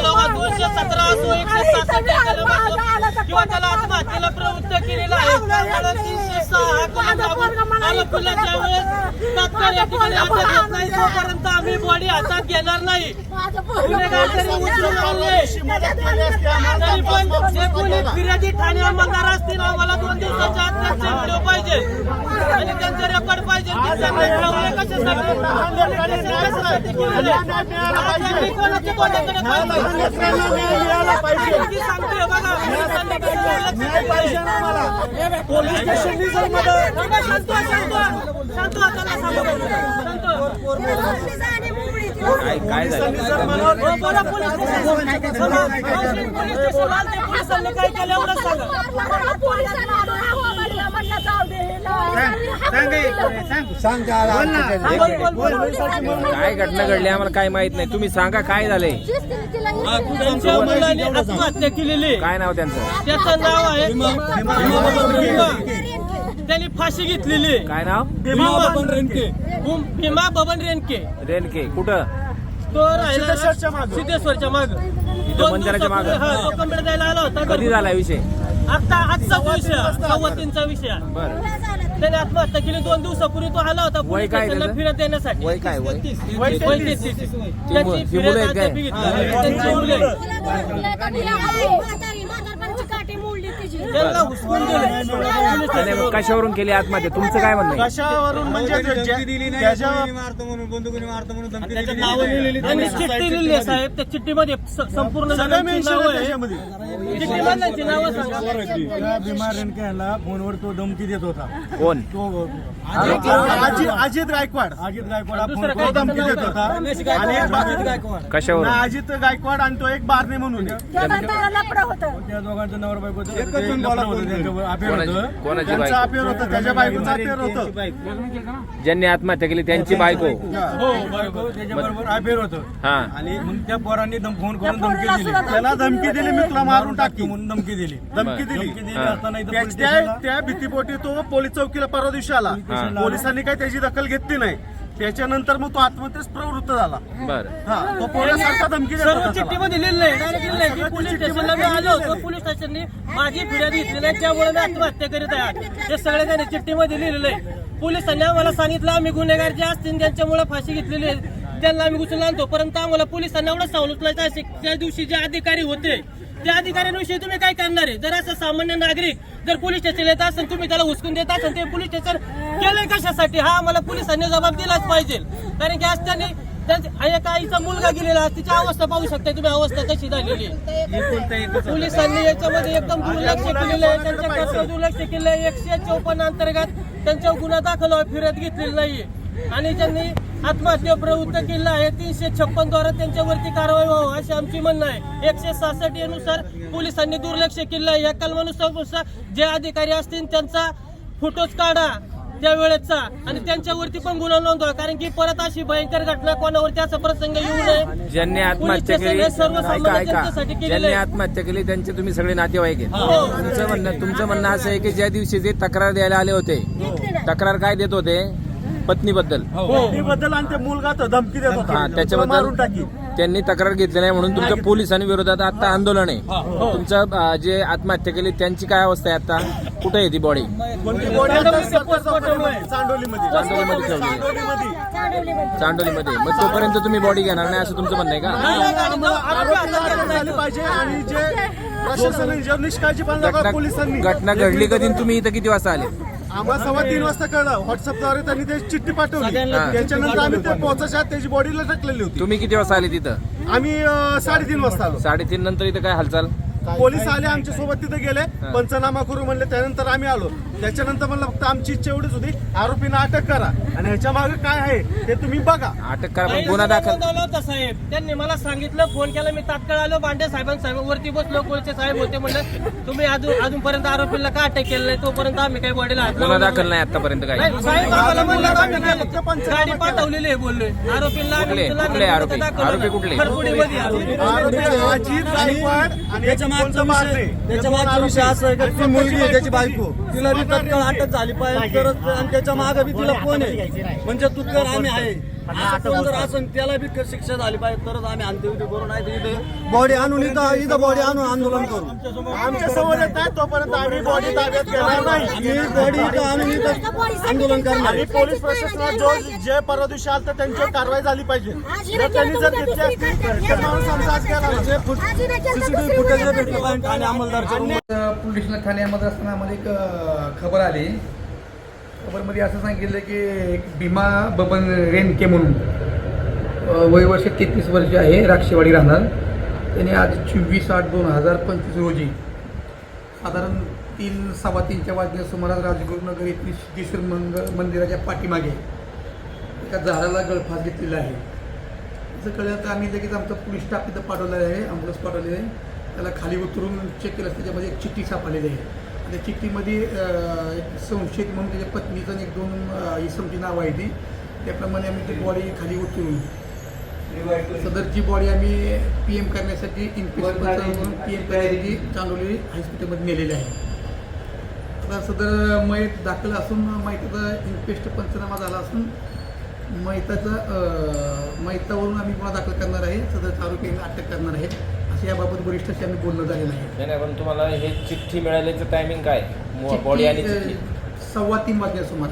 असो एकशे सहासष्ट कलम असो किंवा त्याला आत्महत्येला प्रवृत्त केलेला आहे. कारण तीनशे सहा हा कलम तात्काळ या ठिकाणी नाही तोपर्यंत आम्ही बॉडी हातात घेणार नाही. गुन्हेगार जरी उचलून आणले तरी पण जे कोणी फिर्यादी ठाणे अंमलदार असतील आम्हाला दोन दिवसाच्या आत त्यांचे व्हिडिओ पाहिजे. आणि त्यांचे रेकॉर्ड पाहिजे. कशासाठी? पोलीस स्टेशननी जर मदत काय झालं केलं एवढंच सांगा. सांग. काय घटना घडली आम्हाला काय माहीत नाही तुम्ही सांगा काय झालंय त्यांच्या मुलाने आत्महत्या केलेली. काय नाव त्यांचं त्याचं नाव आहे. त्यांनी फाशी घेतलेली. काय नाव भीमा भूम- भीमा बबन रेणके रेनके कुठं तो राहिला सिद्धेश्वरच्या मागं. सिद्धेश्वरच्या माग मंदिराच्या मागं. द्यायला आला होता कधी झाला विषय आता आजचा विषय सव्वा तीनचा विषय त्याने आत्महत्या केली दोन दिवसापूर्वी तो आला होता वय काय त्याचं? फिरत येण्यासाठी वय काय वय वय तेहतीस. त्याची मुलं- ही फिर्याद काय? त्यांची मुलं आहेत. त्याने स्टेशनवर. कशावरून केली आत्महत्या तुमचं काय म्हणणं आहे? कशावरून म्हणजे त्याच्या- मारतो म्हणून बंदुकीने मारतो म्हणून धमकी त्याच्या दिली. नावं लिहिलेली त्यांनी त्यांनी चिठ्ठी लिहिली आहे साहेब त्या चिठ्ठीमध्ये स- संपूर्ण सगळं जणांची mention नावं आहे आहे त्याच्यामध्ये. चिठ्ठीमधल्यांची नावं सांगा. त्या भीमा रेणके यांना फोनवर तो धमकी देत होता कोण? तो अजित अजित गायकवाड. अजित गायकवाड हा दुसरं फोन काय करून धमकी देत होता. आणि कशावरून? अजित गायकवाड आणि तो एक बारणे म्हणून. आहे. त्या दोघांचं नवर बायको अफेअर कोणाची होतं. कोणाची त्यांचं बायको? अफेअर होतं त्याच्या बायकोचं अफेअर होतं. ज्यांनी आत्महत्या केली त्यांची बायको. हो बायको त्याच्याबरोबर अफेअर होतं. हा. आणि मग त्या पोरांनी दम फोन करून धमकी दिली. त्याला धमकी दिली मी तुला मारून टाकी म्हणून धमकी दिली. धमकी दिली. धमकी दिली. असताना इथं त्या- पोलीस त्या स्टेशनला त्या भीतीपोटी तो पोलीस चौकीला परवा दिवशी आला. पोलिसांनी काही त्याची दखल घेतली नाही. त्याच्यानंतर मग तो आत्महत्येस प्रवृत्त झाला. बर. हा तो पोलिसांचा धमकी देत सर्व होता त्याला. चिठ्ठीमध्ये लिहिलं आहे डायरेक्ट लिहिलं आहे की पोलीस स्टेशनला मी आलो होतो पोलीस स्टेशननी माझी फिर्याद घेतली नाही त्यामुळे मी आत्महत्या करीत आहे. हे सगळे त्यांनी चिठ्ठीमध्ये लिहिलेलं आहे पोलिसांनी आम्हाला सांगितलं आम्ही गुन्हेगार जे असतील त्यांच्यामुळे फाशी घेतलेली आहे. त्यांना आम्ही उचलून आणतो परंतु आम्हाला पोलिसांना एवढं सांगितलं असे त्या दिवशी जे अधिकारी होते त्या अधिकाऱ्यांविषयी तुम्ही काय करणार आहे? जर असं सामान्य नागरिक जर पोलीस स्टेशन येत असेल तुम्ही त्याला हुसकून देत असेल ते पोलीस स्टेशन केलंय कशासाठी? हा आम्हाला पोलिसांनी जबाब दिलाच पाहिजे. कारण की आज त्यांनी एका आईचा मुलगा गेलेला तिची अवस्था पाहू शकता तुम्ही अवस्था कशी झालेली आहे. पोलिसांनी याच्यामध्ये एकदम दुर्लक्ष केलेलं आहे त्यांच्या कसं दुर्लक्ष केलं आहे. एकशे चौपन्न अंतर्गत त्यांच्यावर गुन्हा दाखल फिरत फिर्याद घेतलेली नाहीये. आणि त्यांनी आत्महत्या प्रवृत्त केलं आहे. तीनशे छप्पन द्वारा त्यांच्यावरती कारवाई व्हावं अशी आमची म्हणणं आहे. एकशे सहासष्टनुसार पोलिसांनी दुर्लक्ष केलं आहे. या कलमानुसार जे अधिकारी असतील त्यांचा फोटोच काढा त्या वेळेचा आणि त्यांच्यावरती पण गुन्हा नोंदवा. कारण की परत अशी भयंकर घटना कोणावरती असा प्रसंग येऊ नये. ज्यांनी आत्महत्या पोलीस केली हे ज्यांनी. आत्महत्या केली त्यांचे तुम्ही सगळे नातेवाईक आहेत. हो. तुमचं म्हणणं तुमचं म्हणणं असं आहे की ज्या दिवशी ते तक्रार द्यायला आले होते तक्रार काय देत होते? पत्नीबद्दल. बद्दल आणि ते मुलगा तर धमकी देत हा होता. तुला त्याच्याबद्दल मारून टाकी. त्यांनी तक्रार घेतली नाही म्हणून तुमच्या पोलिसांनी विरोधात आता आंदोलन आहे. तुमचं अं, जे आत्महत्या केली त्यांची काय अवस्था आहे आता? कुठे आहे ती बॉडी कोणती बॉडी आता चांदोलीमध्ये. चांदोलीमध्ये ठेवली. आहे. चांदोलीमध्ये. चांडोलीमध्ये मग तोपर्यंत तुम्ही बॉडी घेणार नाही असं तुमचं म्हणणं आहे का? आरोपीला अटक झाली पाहिजे आणि जे प्रशासनाने जे निष्काळजीपणा दाखवला पोलिसांनी घटना घटना घडली कधी आणि तुम्ही इथं किती वाजता आले? आम्हाला सव्वा तीन वाजता कळलं. व्हॉट्सअपद्वारे त्यांनी ते चिठ्ठी पाठवली. हा. त्याच्यानंतर आम्ही ते पोहोचायच्या आत त्याची बॉडीला टाकलेली होती. तुम्ही किती वाजता आले तिथं? आम्ही अं, साडेतीन वाजता आलो. साडेतीन नंतर इथं काय हालचाल? पोलीस आले आमच्यासोबत तिथे गेले पंचनामा करू म्हणले त्यानंतर आम्ही आलो त्याच्यानंतर म्हणलं फक्त आमची इच्छा एवढीच होती आरोपींना अटक करा आणि ह्याच्या मागे काय आहे ते तुम्ही बघा अटक करा पण गुन्हा दाखल होता साहेब त्यांनी मला सांगितलं फोन केला मी तात्काळ आलो बांडे साहेबांसाहेब वरती बसलो कोळचे साहेब होते म्हणलं तुम्ही अजून अजूनपर्यंत आरोपीला का अटक केलं नाही तोपर्यंत आम्ही काही बॉडीला हात गुन्हा लावला दाखल नाही आतापर्यंत काही नाही, साहेब आम्हाला म्हणलं आम्ही. पंचनामा गाडी पाठवलेली आहे बोललोय आरोपीला आम्ही कुठले? कुठले आरोपी? दाखवलं आरोपी नाही. कुठले? आरोपी. आरोपी अजित गायकवाड आणि त्याच्या मागचा. विषय त्याच्या मागचा विषय. असा आहे की ती मुलगी आहे त्याची बायको. तिला बी तत्काळ अटक झाली पाहिजे तरच आणि त्याच्यामागे बी तिला फोन आहे? म्हणजे तू कर आम्ही आहे. कोण जर असेल त्याला बी शिक्षा झाली पाहिजे तरच आम्ही अंत्यविधी करू नाही तर इथे बॉडी आणून इथं इथं बॉडी आणून आंदोलन करू. आमच्यासमोर येत आहे तोपर्यंत आम्ही बॉडी ताब्यात घेणार नाही. आम्ही बॉडी इथं आणून इथं आंदोलन करणार. आणि पोलीस प्रशासनात जो जे परवा दिवशी आलं तर त्यांच्यावर कारवाई झाली पाहिजे. जर त्यांनी जर घेतली असती तर माणूस आमचा आज गेला नसता. सीसीटीव्ही फुटेज भेटलं पाहिजे ठाणे अंमलदारच्या रूम पोलीस ठाण्यामध्ये असताना आम्हाला एक खबर आली. खबरमध्ये असं सांगितलं की एक भीमा बबन रेनके म्हणून अ, वय वर्ष तेहतीस वर्ष आहे राक्षेवाडी राहणार. त्याने आज चोवीस आठ दोन हजार पंचवीस रोजी साधारण तीन सव्वा तीनच्या वाजण्या सुमारास राजगुरुनगर येथील सिद्धेश्वर मंग मंदिराच्या पाठीमागे एका झाडाला गळफास घेतलेला आहे. असं कळलं तर आम्ही लगेच आमचा पोलीस स्टाफ तिथं पाठवलेला आहे ॲम्ब्युलन्स पाठवलेला आहे. त्याला खाली उतरून चेक केलं त्याच्यामध्ये एक चिठ्ठी सापडलेली आहे. आणि त्या चिठ्ठीमध्ये अं, एक संशयित म्हणून त्याच्या पत्नीचं आणि एक दोन इसमची नावं आहे ती. त्याप्रमाणे आम्ही ती बॉडी खाली उतरून सदरची बॉडी आम्ही पी एम करण्यासाठी इन्क्वेस्ट म्हणून पी एम करण्यासाठी चांदोली हॉस्पिटलमध्ये नेलेले आहे. आता सदर मयत दाखल असून मयताचा इन्क्वेस्ट पंचनामा झाला असून मैताचा मैतावरून आम्ही गुन्हा दाखल करणार आहे. सदर आरोपींना अटक करणार आहे. असं याबाबत वरिष्ठांशी आम्ही बोलणं झालेलं आहे. नाही नाही पण तुम्हाला हे चिठ्ठी मिळाल्याचं टायमिंग काय? बॉडी आणि चिठ्ठी, चिठ्ठी? अं, सव्वा तीन वाजल्या सुमार.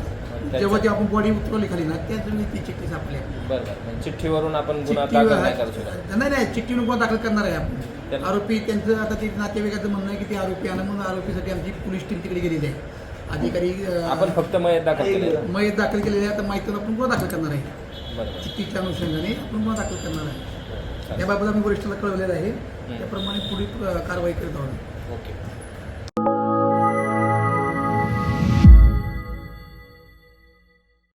जेव्हा जेव्हा आपण बॉडी उतरवली खाली ना त्याच वेळी ती चिठ्ठी सापडली. बरं बरं. चिठ्ठीवरून आपण गुन्हा चिठ्ठी दाखल नाही करू शकत. नाही नाही चिठ्ठीवर गुन्हा दाखल करणार आहे आपण. त्याला- आरोपी त्यांचं आता ते नातेवाईकाचं म्हणणं आहे की ते आरोपी आणा म्हणून आरोपीसाठी आमची पोलीस टीम तिकडे गेलेली आहे. अधिकारी अं, आपण फक्त मयत दाखल केलेलं मयत दाखल केलेले आहे. आता माहितीला आपण गुन्हा दाखल करणार आहे. चिठ्ठीच्या अनुषंगाने आपण गुन्हा दाखल करणार आहे. त्याबाबत आम्ही वरिष्ठाला कळवलेलं आहे. त्याप्रमाणे पुढील कारवाई करत आहोत. ओके.